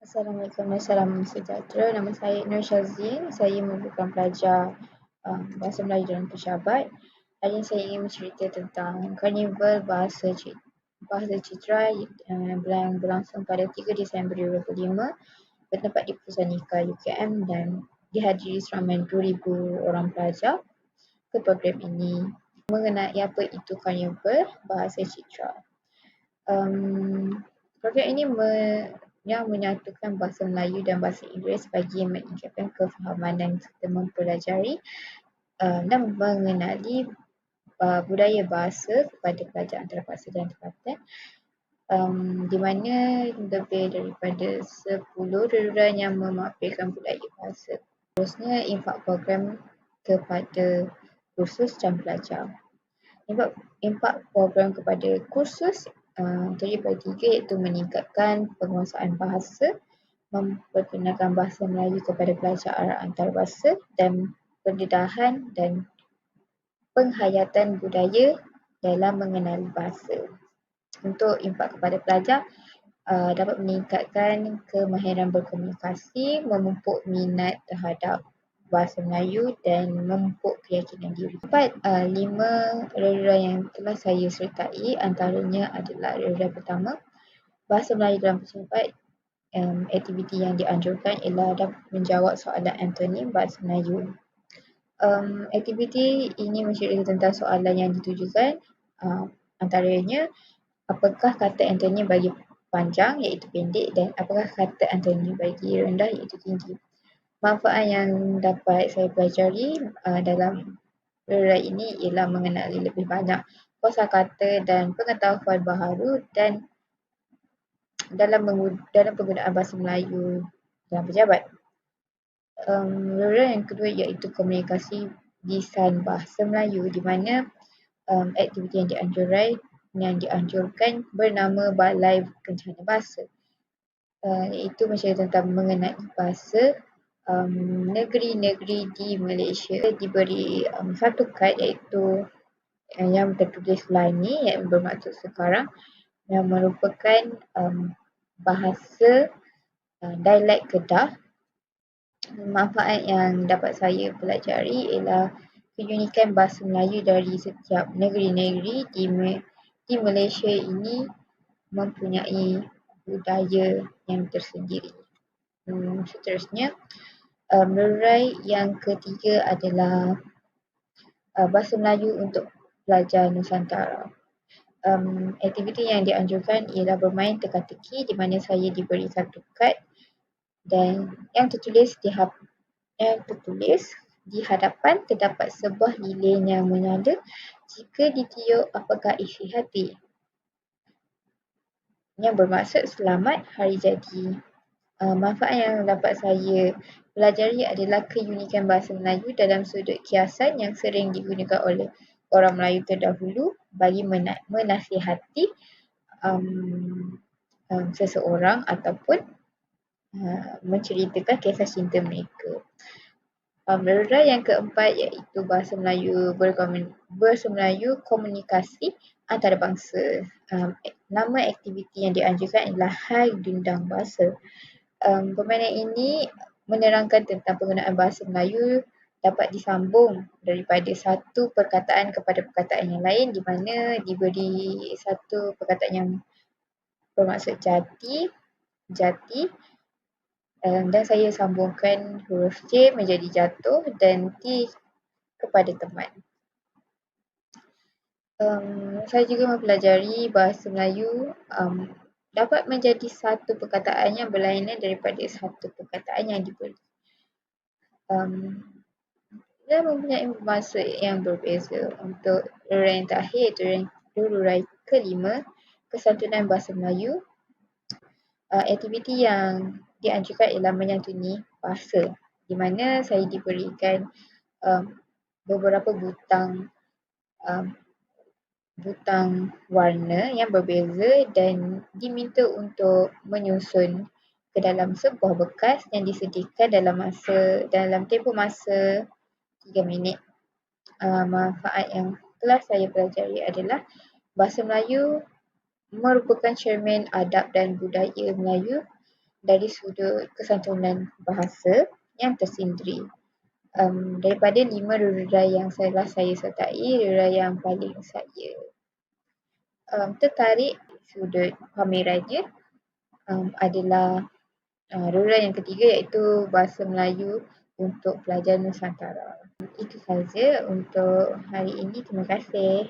Assalamualaikum dan salam sejahtera. Nama saya Nur Syazin. Saya merupakan pelajar um, Bahasa Melayu dalam Pesyabat. Hari ini saya ingin bercerita tentang Karnival Bahasa Citra, Bahasa Citra yang uh, berlangsung pada 3 Disember 2005 bertempat di Pusanika UKM dan dihadiri seramai 2,000 orang pelajar ke program ini mengenai apa itu Karnival Bahasa Citra. Um, program ini me yang menyatukan bahasa Melayu dan bahasa Inggeris bagi meningkatkan kefahaman dan serta mempelajari uh, dan mengenali uh, budaya bahasa kepada pelajar antarabangsa dan tempatan um, di mana lebih daripada 10 reruran yang memampirkan budaya bahasa. Terusnya infak program kepada kursus dan pelajar. Impak, impak program kepada kursus uh, terdiri tiga iaitu meningkatkan penguasaan bahasa, memperkenalkan bahasa Melayu kepada pelajar antarabangsa dan pendedahan dan penghayatan budaya dalam mengenali bahasa. Untuk impak kepada pelajar, uh, dapat meningkatkan kemahiran berkomunikasi, memupuk minat terhadap bahasa Melayu dan memupuk keyakinan diri. Empat, uh, lima reruran yang telah saya sertai antaranya adalah reruran pertama, bahasa Melayu dalam pesawat. Um, aktiviti yang dianjurkan ialah dapat menjawab soalan Anthony bahasa Melayu. Um, aktiviti ini menceritakan tentang soalan yang ditujukan uh, antaranya apakah kata Anthony bagi panjang iaitu pendek dan apakah kata Anthony bagi rendah iaitu tinggi manfaat yang dapat saya pelajari uh, dalam rewrite ini ialah mengenali lebih banyak kosa kata dan pengetahuan baharu dan dalam dalam penggunaan bahasa Melayu dalam pejabat. Um, rewrite yang kedua iaitu komunikasi desain bahasa Melayu di mana um, aktiviti yang dianjurkan yang dianjurkan bernama Balai Kencana Bahasa. Uh, iaitu mencerita tentang mengenai bahasa negeri-negeri di Malaysia diberi um, satu kad iaitu uh, yang tertulis lain ni yang bermaksud sekarang yang merupakan um, bahasa uh, dialek Kedah. Manfaat yang dapat saya pelajari ialah keunikan bahasa Melayu dari setiap negeri-negeri di, di Malaysia ini mempunyai budaya yang tersendiri. Hmm, seterusnya, um, lerai yang ketiga adalah uh, bahasa Melayu untuk pelajar Nusantara. Um, aktiviti yang dianjurkan ialah bermain teka-teki di mana saya diberi satu kad dan yang tertulis di hap- yang tertulis di hadapan terdapat sebuah lilin yang menyala jika ditiup apakah isi hati yang bermaksud selamat hari jadi. Uh, manfaat yang dapat saya pelajari adalah keunikan bahasa Melayu dalam sudut kiasan yang sering digunakan oleh orang Melayu terdahulu bagi menasihati um, um, seseorang ataupun uh, menceritakan kisah cinta mereka. Um, yang keempat iaitu bahasa Melayu bahasa Melayu komunikasi antarabangsa. Um, nama aktiviti yang dianjurkan adalah Hai Dundang Bahasa. Um, permainan ini menerangkan tentang penggunaan bahasa Melayu dapat disambung daripada satu perkataan kepada perkataan yang lain di mana diberi satu perkataan yang bermaksud jati, jati um, dan saya sambungkan huruf J menjadi jatuh dan T kepada teman. Um, saya juga mempelajari bahasa Melayu um, dapat menjadi satu perkataan yang berlainan daripada satu perkataan yang diberi. Um, dia mempunyai maksud yang berbeza untuk rurai yang terakhir iaitu rurai kelima kesantunan bahasa Melayu. Uh, aktiviti yang dianjurkan ialah menyantuni bahasa di mana saya diberikan um, beberapa butang um, butang warna yang berbeza dan diminta untuk menyusun ke dalam sebuah bekas yang disediakan dalam masa dalam tempoh masa 3 minit. Uh, manfaat yang telah saya pelajari adalah bahasa Melayu merupakan cermin adab dan budaya Melayu dari sudut kesantunan bahasa yang tersindri. Um, daripada lima rurai yang telah saya sertai, rurai yang paling saya um, tertarik sudut pamerannya um, adalah uh, rurai yang ketiga iaitu bahasa Melayu untuk pelajar Nusantara. Itu sahaja untuk hari ini. Terima kasih.